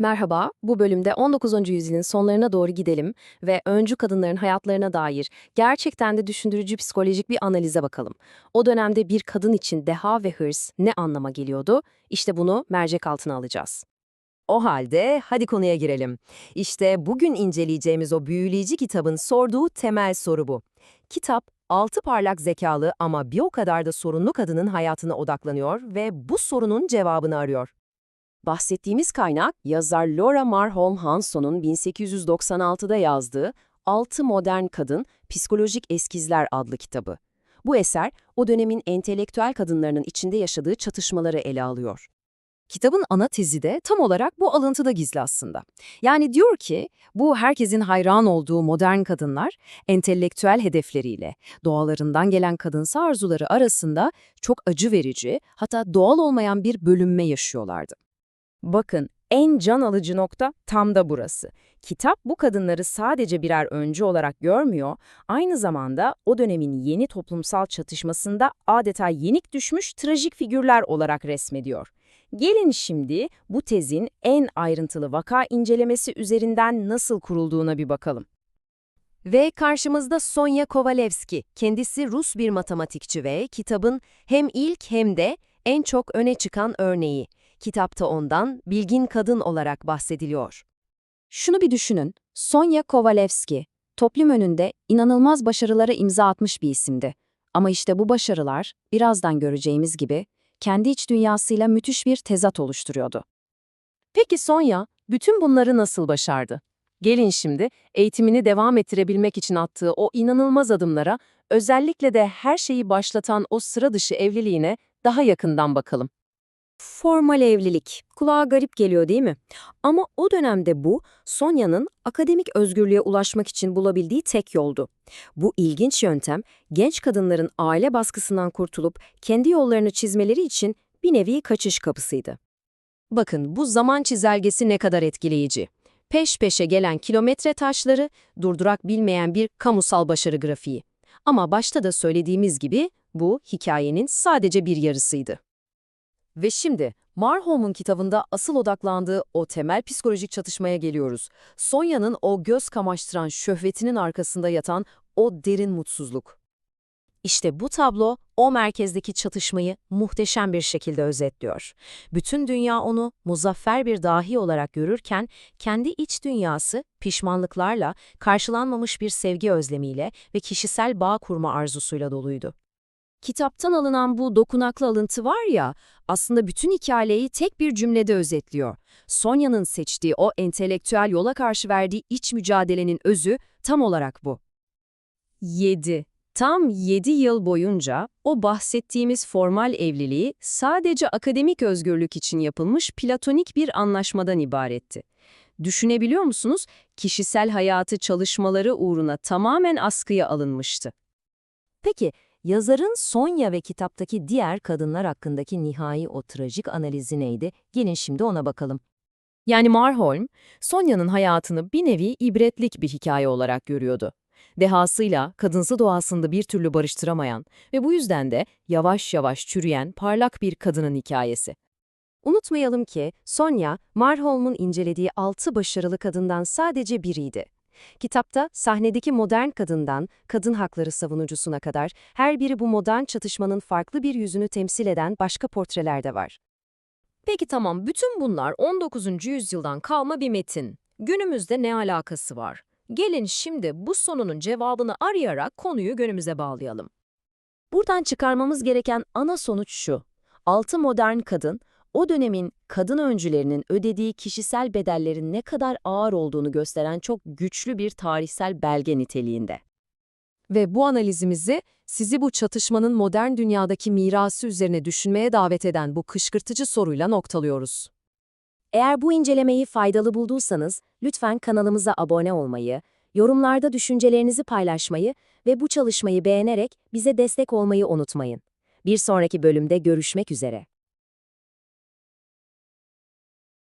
Merhaba, bu bölümde 19. yüzyılın sonlarına doğru gidelim ve öncü kadınların hayatlarına dair gerçekten de düşündürücü psikolojik bir analize bakalım. O dönemde bir kadın için deha ve hırs ne anlama geliyordu? İşte bunu mercek altına alacağız. O halde hadi konuya girelim. İşte bugün inceleyeceğimiz o büyüleyici kitabın sorduğu temel soru bu. Kitap, altı parlak zekalı ama bir o kadar da sorunlu kadının hayatına odaklanıyor ve bu sorunun cevabını arıyor. Bahsettiğimiz kaynak, yazar Laura Marholm Hanson'un 1896'da yazdığı Altı Modern Kadın, Psikolojik Eskizler adlı kitabı. Bu eser, o dönemin entelektüel kadınlarının içinde yaşadığı çatışmaları ele alıyor. Kitabın ana tezi de tam olarak bu alıntıda gizli aslında. Yani diyor ki, bu herkesin hayran olduğu modern kadınlar, entelektüel hedefleriyle, doğalarından gelen kadınsı arzuları arasında çok acı verici, hatta doğal olmayan bir bölünme yaşıyorlardı. Bakın, en can alıcı nokta tam da burası. Kitap bu kadınları sadece birer öncü olarak görmüyor, aynı zamanda o dönemin yeni toplumsal çatışmasında adeta yenik düşmüş trajik figürler olarak resmediyor. Gelin şimdi bu tezin en ayrıntılı vaka incelemesi üzerinden nasıl kurulduğuna bir bakalım. Ve karşımızda Sonya Kovalevski, kendisi Rus bir matematikçi ve kitabın hem ilk hem de en çok öne çıkan örneği. Kitapta ondan bilgin kadın olarak bahsediliyor. Şunu bir düşünün, Sonya Kovalevski, toplum önünde inanılmaz başarılara imza atmış bir isimdi. Ama işte bu başarılar, birazdan göreceğimiz gibi, kendi iç dünyasıyla müthiş bir tezat oluşturuyordu. Peki Sonya, bütün bunları nasıl başardı? Gelin şimdi eğitimini devam ettirebilmek için attığı o inanılmaz adımlara, özellikle de her şeyi başlatan o sıra dışı evliliğine daha yakından bakalım. Formal evlilik. Kulağa garip geliyor değil mi? Ama o dönemde bu, Sonya'nın akademik özgürlüğe ulaşmak için bulabildiği tek yoldu. Bu ilginç yöntem, genç kadınların aile baskısından kurtulup kendi yollarını çizmeleri için bir nevi kaçış kapısıydı. Bakın bu zaman çizelgesi ne kadar etkileyici. Peş peşe gelen kilometre taşları, durdurak bilmeyen bir kamusal başarı grafiği. Ama başta da söylediğimiz gibi bu hikayenin sadece bir yarısıydı. Ve şimdi Marholm'un kitabında asıl odaklandığı o temel psikolojik çatışmaya geliyoruz. Sonya'nın o göz kamaştıran şöhvetinin arkasında yatan o derin mutsuzluk. İşte bu tablo o merkezdeki çatışmayı muhteşem bir şekilde özetliyor. Bütün dünya onu muzaffer bir dahi olarak görürken kendi iç dünyası pişmanlıklarla, karşılanmamış bir sevgi özlemiyle ve kişisel bağ kurma arzusuyla doluydu. Kitaptan alınan bu dokunaklı alıntı var ya, aslında bütün hikayeyi tek bir cümlede özetliyor. Sonya'nın seçtiği o entelektüel yola karşı verdiği iç mücadelenin özü tam olarak bu. 7. Tam 7 yıl boyunca o bahsettiğimiz formal evliliği sadece akademik özgürlük için yapılmış platonik bir anlaşmadan ibaretti. Düşünebiliyor musunuz? Kişisel hayatı çalışmaları uğruna tamamen askıya alınmıştı. Peki, Yazarın Sonya ve kitaptaki diğer kadınlar hakkındaki nihai o trajik analizi neydi? Gelin şimdi ona bakalım. Yani Marholm, Sonya'nın hayatını bir nevi ibretlik bir hikaye olarak görüyordu. Dehasıyla kadınsı doğasında bir türlü barıştıramayan ve bu yüzden de yavaş yavaş çürüyen parlak bir kadının hikayesi. Unutmayalım ki Sonya, Marholm'un incelediği altı başarılı kadından sadece biriydi. Kitapta sahnedeki modern kadından kadın hakları savunucusuna kadar her biri bu modern çatışmanın farklı bir yüzünü temsil eden başka portreler de var. Peki tamam, bütün bunlar 19. yüzyıldan kalma bir metin. Günümüzde ne alakası var? Gelin şimdi bu sorunun cevabını arayarak konuyu günümüze bağlayalım. Buradan çıkarmamız gereken ana sonuç şu. Altı modern kadın, o dönemin kadın öncülerinin ödediği kişisel bedellerin ne kadar ağır olduğunu gösteren çok güçlü bir tarihsel belge niteliğinde. Ve bu analizimizi sizi bu çatışmanın modern dünyadaki mirası üzerine düşünmeye davet eden bu kışkırtıcı soruyla noktalıyoruz. Eğer bu incelemeyi faydalı bulduysanız lütfen kanalımıza abone olmayı, yorumlarda düşüncelerinizi paylaşmayı ve bu çalışmayı beğenerek bize destek olmayı unutmayın. Bir sonraki bölümde görüşmek üzere.